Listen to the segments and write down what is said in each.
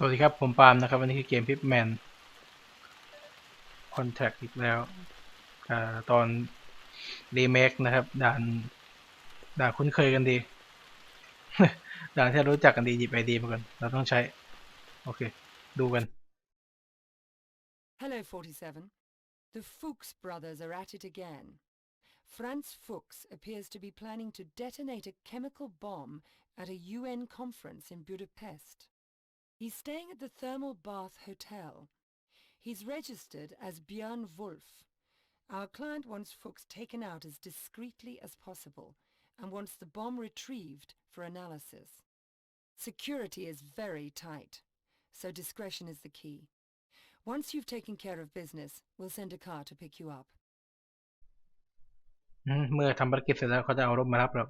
สวัสดีครับ ผมปาล์มนะครับ วันนี้คือเกมพิปแมนคอนแทคอีกแล้วอตอนรีเมคนะครับ ด่านด่านคุ้นเคยกันดี ด่านที่เรารู้จักกันดีหยิบไอดีมาก่อนเราต้องใช้ โอเค ดูกัน Hello, 47. The Fuchs brothers are at it again. Franz Fuchs appears to be planning to detonate a chemical bomb at a UN conference in Budapest. He's staying at the Thermal Bath Hotel. He's registered as Björn Wolf. Our client wants Fuchs taken out as discreetly as possible and wants the bomb retrieved for analysis. Security is very tight, so discretion is the key. Once you've taken care of business, we'll send a car to pick you up. อืมเมื่อทำภารกิจเสร็จแล้วเขาจะเอารถมารับเรา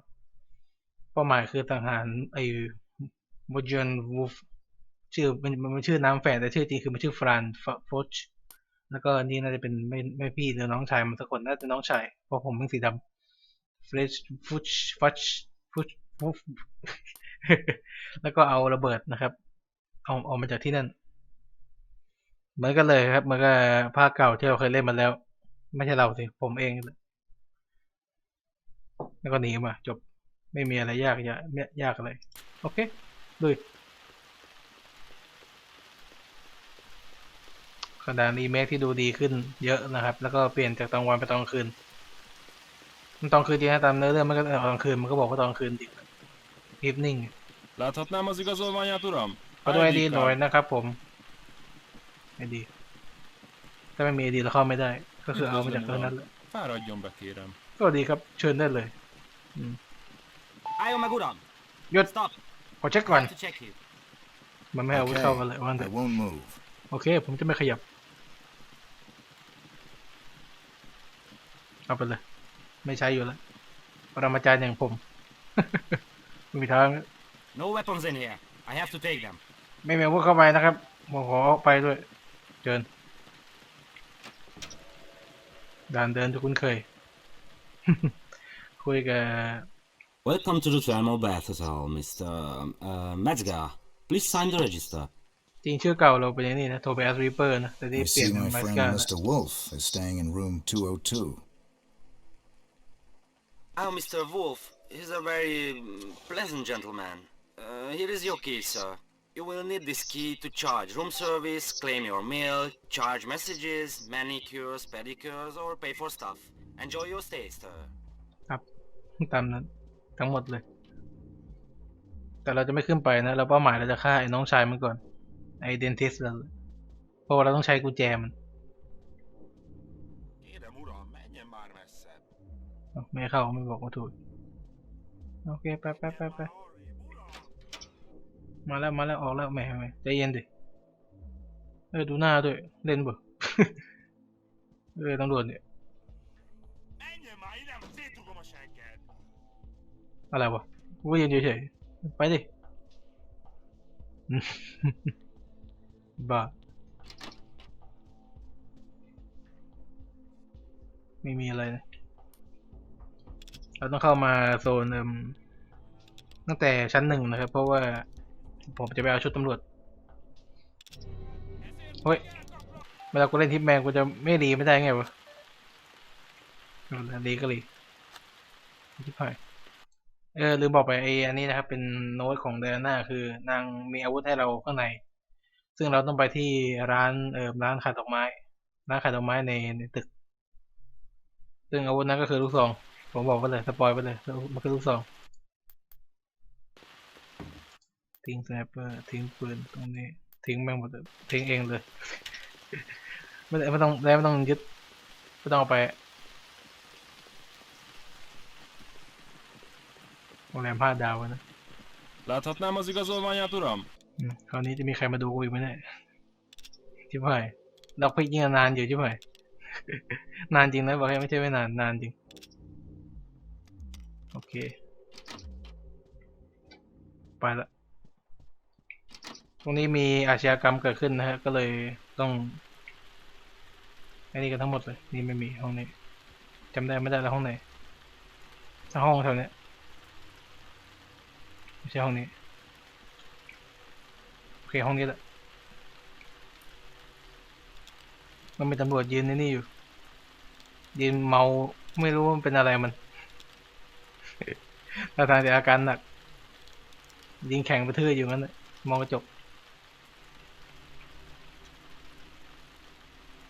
เป้าหมายคือทหารไอ้วอจนวูฟ ชื่อมันมันชื่อน้ำแฝงแต่ชื่อจริงคือมันชื่อฟรานฟอชแล้วก็นี่น่าจะเป็นไม่ไม่พี่หรือน้องชายมันสักคนน่าจะน้องชายเพราะผมเป็นสีดำเฟรชฟุชฟัชฟุชฟุชแล้วก็เอาระเบิดนะครับ เอาเอามาจากที่นั่น เหมือนกันเลยครับเหมือนกับภาคเก่าที่เราเคยเล่นมาแล้ว ไม่ใช่เราสิผมเอง แล้วก็หนีมาจบไม่มีอะไรยากยากยากอะไรโอเคลุย ระดานรีเมคที่ดูดีขึ้นเยอะนะครับ แล้วก็เปลี่ยนจากตอนวันไปตอนกลางคืนมันตอนคืนจริงนะตามเนื้อเรื่องมันก็ตอนกลางคืนมันก็บอกว่าตอนกลางคืนจริงอีฟนิ่ง Láthatnám az igazolványát, uram? ขอดูไอ ID ดี card. หน่อยนะครับผมไอดีถ้าไม่มีไอดีเราเข้าไม่ได้ ก็คือเอามาจากตรงนั้นเลย Fáradjon be, kérem. ก็ดีครับเชิญได้เลย Ayo Maguram. Good. Stop. ขอเช็คก่อน To check you. มันไม่ให้อาวุธเข้ามาเลยว่า I แต่ won't move. โอเค ผมจะไม่ขยับ เอาไปเลย ไม่ใช้อยู่แล้วปรมาจารย์อย่างผมไม่มีทาง No weapons in here. I have to take them. ไม่มีอาวุธเข้าไปนะครับผมขอออกไปด้วยเชิญด่านเดินที่คุ้นเคย คุยกับ Welcome to the Thermal Bath Hotel, Mr. Uh, Metzger. Please sign the register. จริงชื่อเก่าเราเป็นอย่างนี้นะโทเบอัสรีเปอร์นะแต่นี่ I เปลี่ยน see เป็น my มาส friend กา Mr. Wolf is staying in room 202. Oh, Mr. Wolf. He's a very pleasant gentleman. Uh, here is your key, sir. You will need this key to charge room service, claim your meal, charge messages, manicures, pedicures, or pay for stuff. Enjoy your stay, sir. ครับตามนั้นทั้งหมดเลย แต่เราจะไม่ขึ้นไปนะ เราเป้าหมายเราจะฆ่าไอ้น้องชายมันก่อน ไอ้เดนทิสเราเพราะว่าเราต้องใช้กุญแจมัน Kérem, uram, menjen már messzebb. เอ้า ไม่เข้าไม่บอกว่าถูกโอเคไปไปไปไปมาแล้วมาแล้วออกแล้วแหม่แหม่ใจเย็นดิเออดูหน้าด้วยเล่นบ่เออตำรวจเนี่ยอะไรวะกูยืนเฉยๆไปดิบ้าไม่มีอะไรนะ เราต้องเข้ามาโซนเอิมตั้งแต่ชั้นหนึ่งนะครับ เพราะว่าผมจะไปเอาชุดตำรวจเฮ้ยเวลากูเล่นทิปแมนกูจะไม่รีไม่ได้ไงวะเอาละรีก็รีทิปหายเออลืมบอกไปไอ้อันนี้นะครับ เป็นโน้ตของเดนน่าคือนางมีอาวุธให้เราข้างใน ซึ่งเราต้องไปที่ร้านเออร้านขายดอกไม้ร้านขายดอกไม้ในในตึก ซึ่งอาวุธนั้นก็คือลูกซอง ผมบอกไปเลยสปอยไปเลยมันคือลูกซองทิ้งสไนเปอร์ทิ้งปืนตรงนี้ทิ้งแม่งหมดเลยทิ้งเองเลยไม่ได้ไม่ต้องแล้วไม่ต้องยึดไม่ต้องเอาไปโรงแรมห้าดาวอะนะ Láthatnám az igazolványát, uram? อืมคราวนี้จะมีใครมาดูกูอีกไหมเนี่ยชิบหายเราไปยิงนานอยู่ชิบหายนานจริงนะบอกให้ไม่ใช่ไม่นานนานจริง โอเค ไปละ ตรงนี้มีอาชญากรรมเกิดขึ้นนะฮะ ก็เลยต้องอันนี้กันทั้งหมดเลย นี่ไม่มีห้องนี้จำได้ไม่ได้แล้วห้องไหนห้องแถวนี้ไม่ใช่ห้องนี้ โอเค ห้องนี้แหละ มันมีตำรวจยืนในนี่อยู่ ยืนเมา ไม่รู้ว่าเป็นอะไรมัน ท่าทางจะอาการหนัก ยิงแข่งไปเทื่ออยู่งั้นมองกระจก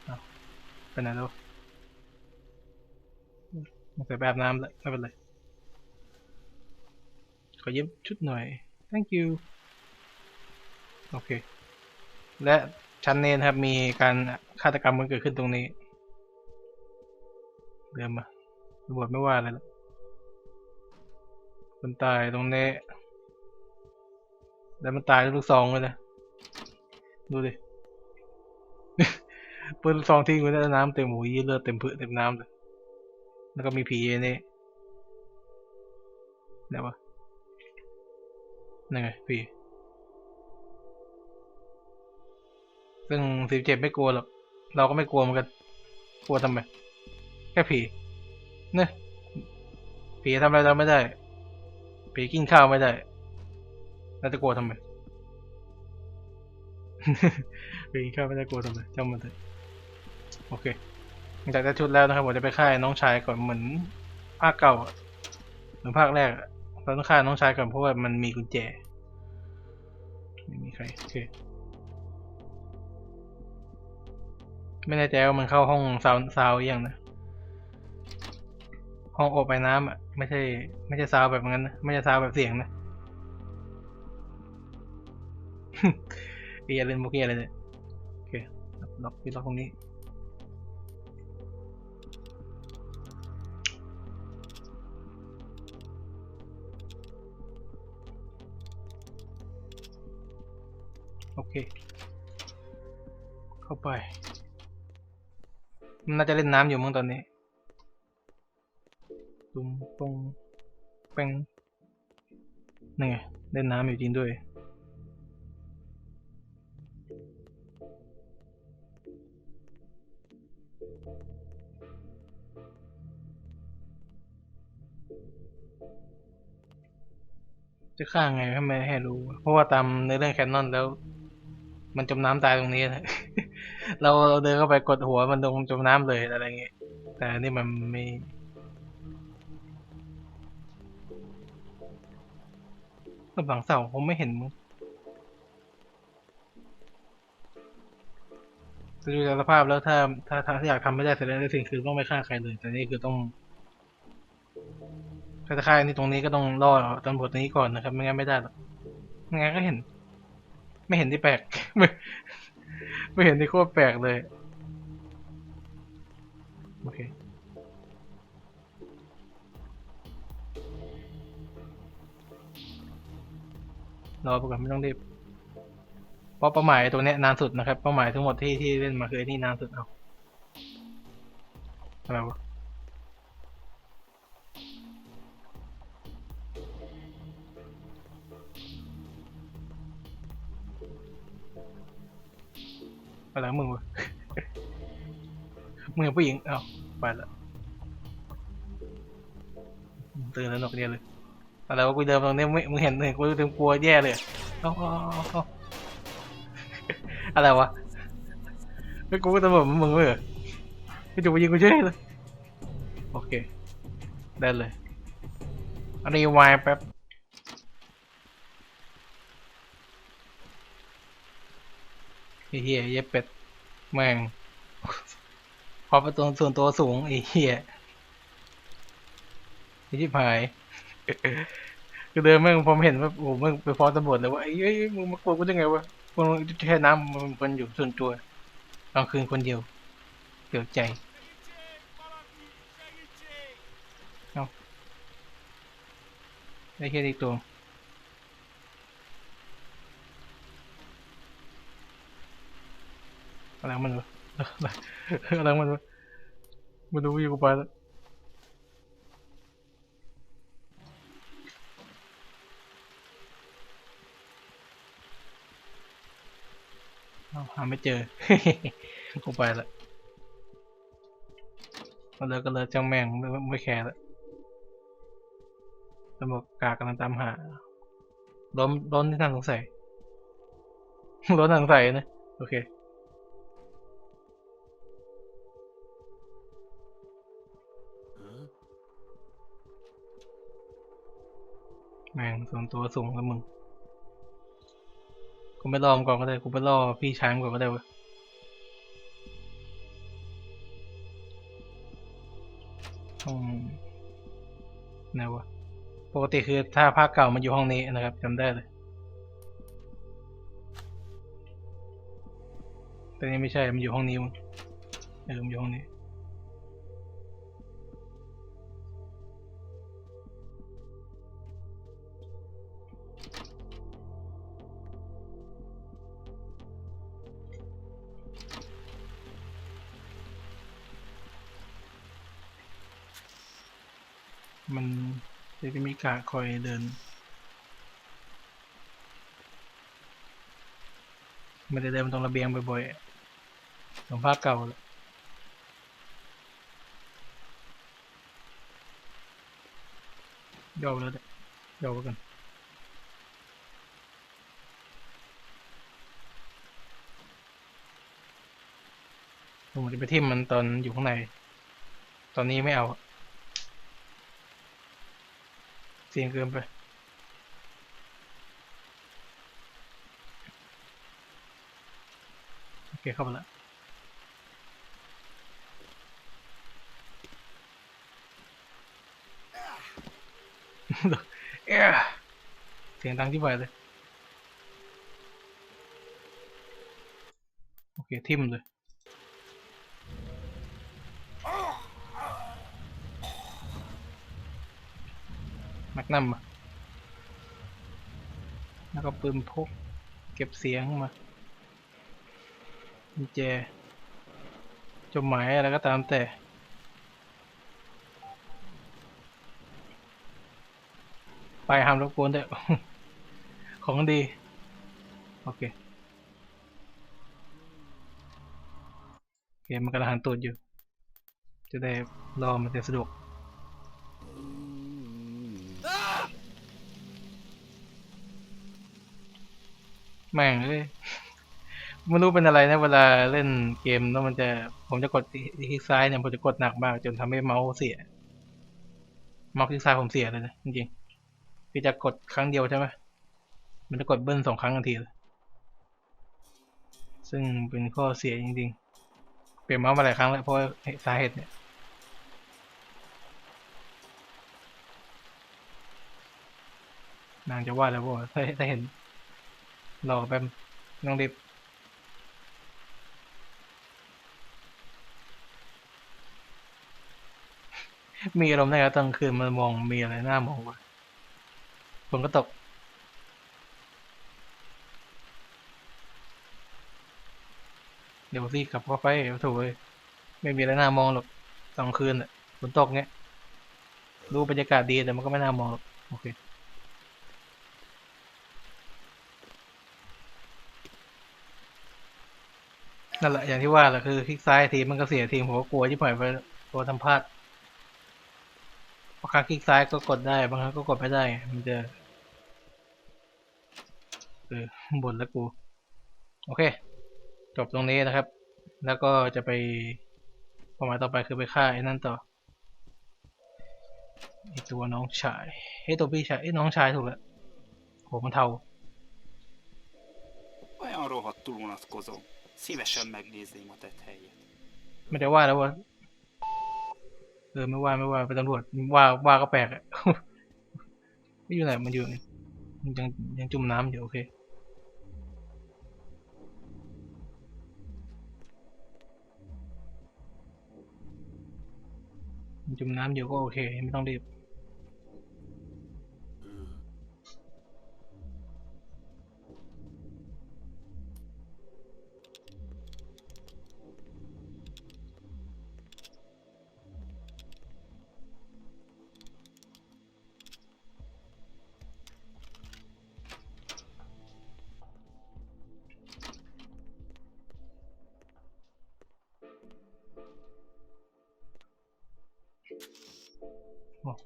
อ้าวไปไหนแล้วมันใส่แบบน้ำแล้วไม่เป็นไร ขอยืมชุดหน่อย thank you โอเค และชั้นนี้นะครับ มีการฆาตกรรมมันเกิดขึ้นตรงนี้เดินมาตำรวจไม่ว่าอะไรแล้ว คนตายตรงนี้แล้วมันตายด้วยลูกซองเลยนะดูดิปืนลูกซองทิ้งไว้ในน้ำเต็มหูยี่เลือดเต็มพื้นเต็มน้ำเลยแล้วก็มีผีอันนี่ไหนวะนั่นไงผีซึ่งสิบเจ็ดไม่กลัวหรอกเราก็ไม่กลัวเหมือนกันกลัวทำไมแค่ผีเนี่ยผีทำอะไรเราไม่ได้ ผีกินข้าวไม่ได้เราจะกลัวทำไมผีกินข้าวไม่ได้กลัวทำไมจำมันเถอะโอเคหลังจากได้ชุดแล้วนะครับผมจะไปฆ่าน้องชายก่อนเหมือนภาคเก่าเหมือนภาคแรกเราต้องฆ่าน้องชายก่อนเพราะว่ามันมีกุญแจไม่มีใครโอเคไม่แน่ใจว่ามันเข้าห้องซาวซาวยังนะ ห้องอบไอ้น้ำอะไม่ใช่ ไม่ใช่ซาวแบบนั้นนะไม่ใช่ซาวแบบเสียงนะเอียเล่นมุกเอียอะไรเนี่ยโอเคล็อกปิดล็อกตรงนี้โอเค เข้าไปนน่าจะเล่นน้ำอยู่มั้งตอนนี้ ตุ้มปงแป้งนี่ไงเล่นน้ำอยู่จริงด้วยจะฆ่าไงทำไมให้รู้ เพราะว่าตามในเรื่องแคนนอนแล้ว มันจมน้ำตายตรงนี้นะเราเราเดินเข้าไปกดหัวมันลงจมน้ำเลยอะไรเงี้ยแต่นี่มันไม่ ก็หลังเสาผมไม่เห็นมึงดูจากสภาพแล้วถ้าถ้าถ้าอยากทำไม่ได้เสร็จแล้สิ่งคือต้องไม่ฆ่าใครเลย แต่นี่คือต้องถ้าจะฆ่าอันนี่ตรงนี้ก็ต้องรอตำรวจนี้ก่อนนะครับ ไม่งั้นไม่ได้หรอกไม่งั้นก็เห็น ไม่เห็นที่แปลก ไม่ไม่เห็นที่โคตรแปลกเลย โอเค รอไปก่อนไม่ต้องรีบเพราะเป้าหมายตัวเนี้ยนานสุดนะครับ เป้าหมายทั้งหมดที่ที่เล่นมาคือนี่นานสุดเอาอะไรวะอะไรขอมึงวะมึงผู้หญิงเอ้าไปละตื่นแล้วหนกเนี่ยเลย อะไรวะกูเดินตรงนี้มึงเห็นเห็นกูเต็มกลัวแย่เลยอะไรวะไม่กูก็ตำรวจมึงเลยไม่จูบยิงกูเฉยเลยโอเค ได้เลยรีวายแป๊บไอ้เหี้ยเย็บเป็ด แม่งพอประตูส่วนตัวสูงไอ้เหี้ยไอ้ชิบหาย คือเดินแม่งผมเห็นว่าโอ้โหแม่งไปฟ้องตำรวจเลยว่าไอ้เอ้ยมึงมากลัวกูได้ไงวะมึงแค่น้ำมันมันอยู่ส่วนตัวกลางคืนคนเดียวเกี่ยวใจเอาได้แค่นี้ตัวอะไรมันวะอะไรมันวะมาดูอยู่กูไปแล้ว หาไม่เจอกูไปละก็เลยก็เลยกจ้าแม่งไม่ไม่แคร์ละตำรวจกากำลังตามหาล้มล้นที่ท่าสงสัยล้นน่าสงสัยนะ โอเคแม่งส่วนตัวสูงแล้วมึง กูไม่รอมก่อนก็ได้กูไปรอพี่ช้างก่อนก็ได้เว้ยห้องไหนวะปกติคือถ้าภาคเก่ามันอยู่ห้องนี้นะครับจำได้เลย แต่นี่ไม่ใช่มันอยู่ห้องนี้มั้งเออมันอยู่ห้องนี้ มันจะมีกาคอยเดินไม่ได้เดินตรงระเบียงบ่อยๆตรงภาคเก่าเลยย่อไปแล้วเด้ย่อไปกันผมจะไปทิมมันตอนอยู่ข้างใน ตอนนี้ไม่เอา เสียงเกินไป โอเค เข้าไปแล้วเอ้ยเสียงดังที่ไหนเลย โอเค ทิมเลย แมกนัมอะแล้วก็ปืนพก เก็บเสียงมากุญแจจดหมายอะไรก็ตามแต่ไปห้ามรบกวนด้ของดี โอเค โอเค มันกำลังหันตูดอยู่ จะได้รอมันจะสะดวก แม่งเอ้ยไม่รู้เป็นอะไรนะเวลาเล่นเกมแล้วมันจะผมจะกดคลิกซ้ายเนี่ยผมจะกดหนักมาก จนทำให้เมาส์เสียเมาส์คลิกซ้ายผมเสียเลยนะจริงๆพี่จะกดครั้งเดียวใช่ไหมมันจะกดเบิ้ลสองครั้งทันทีเลยซึ่งเป็นข้อเสียจริงๆ เปลี่ยนเมาส์มาหลายครั้งแล้วเพราะสาเหตุเนี่ยนางจะว่าแล้วว่าถ้าเห็น รอแป๊บน้องรีบมีอารมณ์ได้ครับตอนคืนมันมองมีอะไรน่ามองวะฝนก็ตก เดี๋ยวสิกลับเข้าไปถูกเลยไม่มีอะไรน่ามองหรอกตอนคืนอะฝนตกเงี้ย ดูบรรยากาศดีแต่มันก็ไม่น่ามองหรอกโอเค นั่นแหละอย่างที่ว่าแหละคือคลิกซ้ายทีมันก็เสียทีมผมก็กลัวที่ปล่อยไปกลัวทำพลาดบางครั้งคลิกซ้ายก็กดได้บางครั้งก็กดไม่ได้ มันจะเออบนแล้วกู โอเค จบตรงนี้นะครับ แล้วก็จะไปป้าหมายต่อไปคือไปฆ่าไอ้นั่นต่อไอตัวน้องชายไอ้ตัวพี่ชายไอ้น้องชายถูกแล้วโหมันเทา Olyan rohadtul unatkozom. Szívesen megnézném a tett helyét. ไม่ได้ว่าแล้วว่า เออ ไม่ว่าไม่ว่าเป็นตำรวจว่าว่าก็แปลกอะ ไม่อยู่ไหนมันอยู่มันยังยังจุ่มน้ำอยู่โอเค จุ่มน้ำอยู่ก็โอเค ไม่ต้องรีบ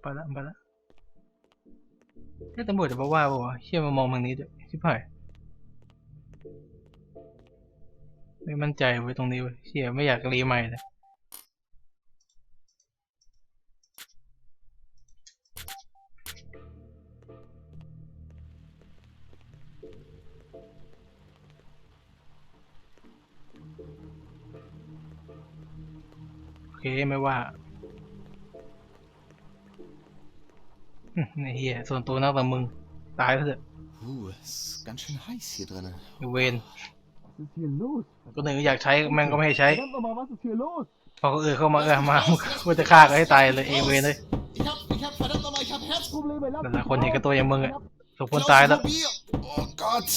ไปละไปละถ้าตำรวจจะมาว่าบอกว่าเชี่ยมามองทางนี้ด้วยชิบหายไม่มั่นใจไว้ตรงนี้เว้ยเชี่ยไม่อยากรีใหม่เลยโอเคไม่ว่า ไอ้เหี้ยส่วนตัวนักแต่มึง ตายแล้วเถอะ Uh, es ist ganz schön heiß hier drinnen. ไอ้เวนก็หนึ่งอยากใช้แม่งก็ไม่ให้ใช้พอคนอื่นเข้ามาเออมามึงจะฆ่าก็ให้ตายเลยเอเวนเลย Ich hab, ich hab, verdammt nochmal, ich hab Herzprobleme. แต่ละคนเห็นกับตัวอย่างมึงอะสมควรตายแล้ว Oh Gott.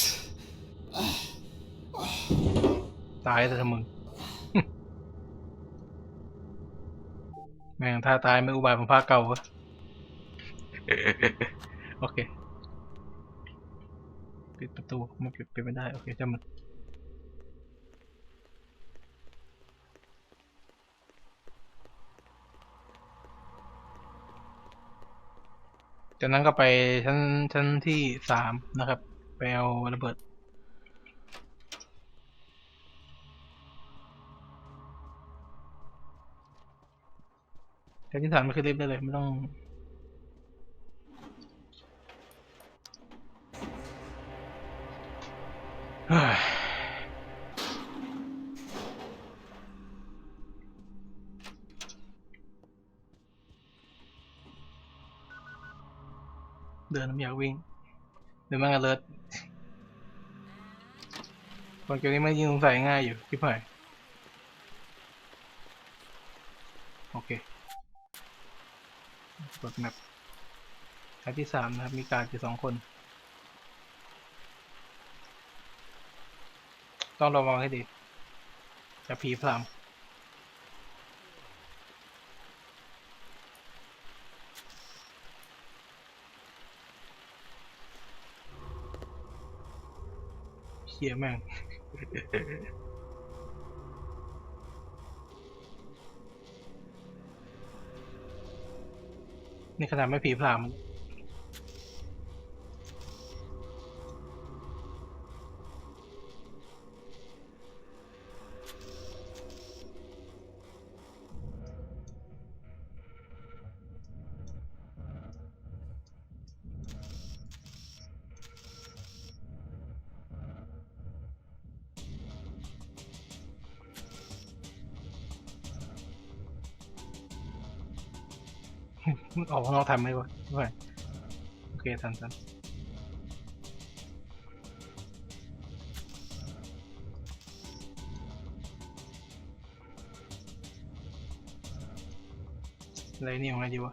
ตายแต่ถ้ามึง แม่งถ้าตายไม่อุบายของภาคเก่าวะ โอเค ปิดประตูมันปิดปิดไม่ได้ โอเคจำมันจากนั้นก็ไปชั้นชั้นที่สามนะครับ ไปเอาระเบิด ชั้นที่สามไม่คือลิฟต์ได้เลย ไม่ต้อง อยากวิ่งเดินมันกันเลิศคนเกมนี้มันยิงสงสัยง่ายอยู่ที่ผ่ายโอเคกดแมปชั้นที่สามนะครับ มีการอยู่สองคน ต้องระวังให้ดี จะผีพราม เคียแม่งนี่ขนาดไม่ผีพราม ออกข้างนอกทำไหมวะไม่โอเคทันทันอะไรนี่ของอะไรดีวะ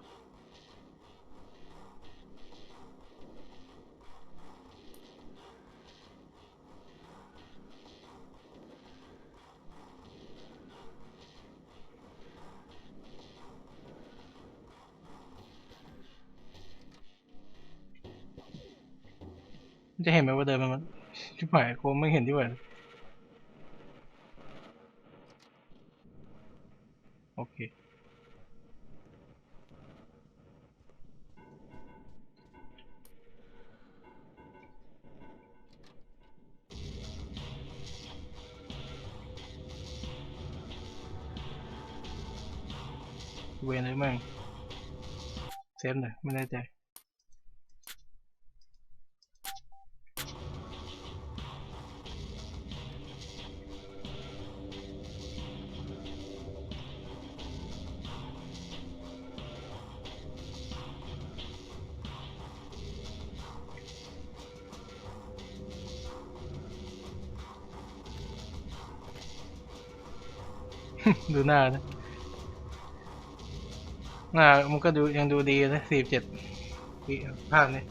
จะเห็นไหมว่าเดินมันชิบหายกูไม่เห็นที่ไหนโอเคเวนเลยมั่งเซฟหน่อยไม่แน่ใจ ดูหน้านะหน้ามันก็ดูยังดูดีนะสี่เจ็ดปีภาคนี้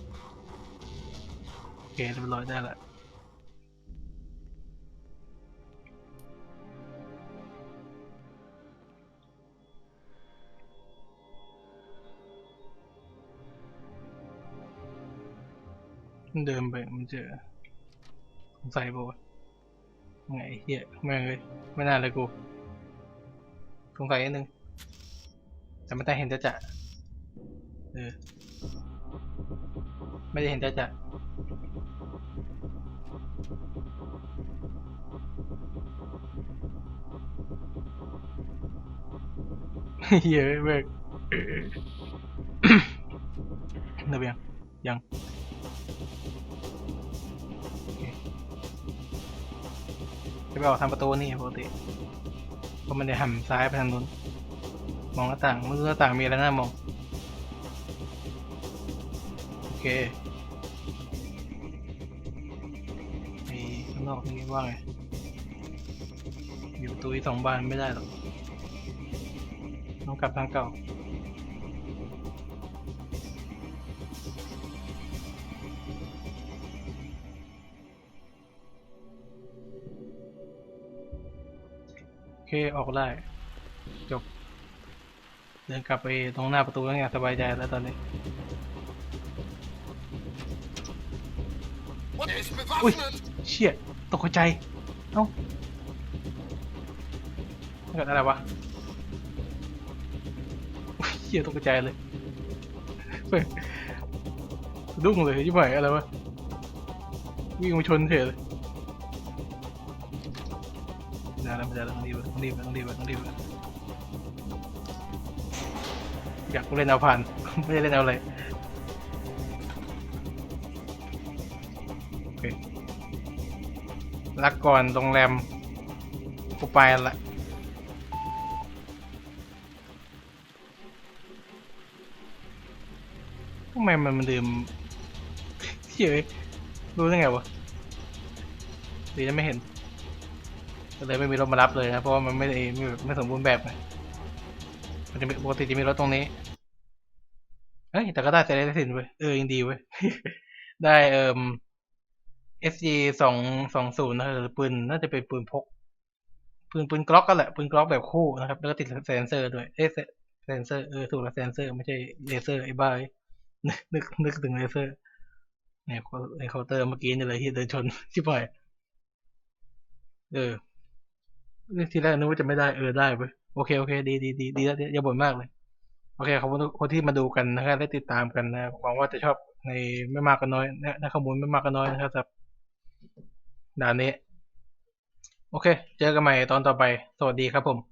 โอเคเรียบร้อยได้ละเดินไปมันเจอสงสัยบอกว่าไงเฮียแม่งเลยไม่น่าเลยกู สงสัยนิดนึง แต่ไม่ได้เห็นจะจะเออไม่ได้เห็นจะจะเยอะเว้ยเดี๋ยวยังยังจะไปออกทางประตูนี่ปกติ ก็มันจะหันซ้ายไปทางนู้น มองหน้าต่างไม่รู้หน้าต่างมีอะไรน่ามอง โอเคมีข้างนอกนี่ว่าไง อยู่ประตูอีสองบานไม่ได้หรอก ต้องกลับทางเก่า ค ออกได้ จบ เดินกลับไปตรงหน้าประตูแล้วไงสบายใจแล้วตอนนี้ อุ้ย เชี่ย ตกใจ เอ้าเกิดอะไรวะเชี่ยตกใจเลยดุ้งเลยยิ่งใหญ่อะไรวะ วิ่งมาชนเฉยเลย ได้แล้วไม่ได้แล้วต้องรีบต้องรีบต้องรีบต้องรีบอยากเล่นเอาผ่านไม่ได้เล่นเอาอะไรโอเครักก่อนโรงแรมกูไปละทำไมมันมันดื่มเฉยรู้ได้ไงวะดีนะไม่เห็น ก็เลยไม่มีรถมารับเลยนะเพราะว่ามันไม่ได้ไม่ไม่สมบูรณ์แบบมันจะมีปกติจะมีรถตรงนี้เฮ้ยแต่ก็ได้เซเลสสินเว้ยเออยังดีเว้ยได้เอ่อ SG สองสองศูนย์นะหรือปืนน่าจะเป็นปืนพก ปืนปืนกล็อกก็แหละปืนกล็อกแบบคู่นะครับ แล้วก็ติดเซนเซอร์ด้วยเอ๊ะเซนเซอร์เออถูกแล้วเซนเซอร์ไม่ใช่เลเซอร์ไอ้บ้าเอ้ยนึกนึกถึงเลเซอร์เนี่ยไอ้เคาน์เตอร์เมื่อกี้นี่เลยที่เดินชนชิบหายเออ ทีแรกนึกว่าจะไม่ได้เออได้เว้ยโอเคโอเค ดีดีดีดีแล้วอย่าบ่นมากเลย โอเคขอบคุณคนที่มาดูกันนะครับและติดตามกันนะหวังว่าจะชอบในไม่มากก็น้อยในข้อมูลไม่มากก็น้อยนะครับสำหรับด่านนี้ โอเค เจอกันใหม่ตอนต่อไป สวัสดีครับผม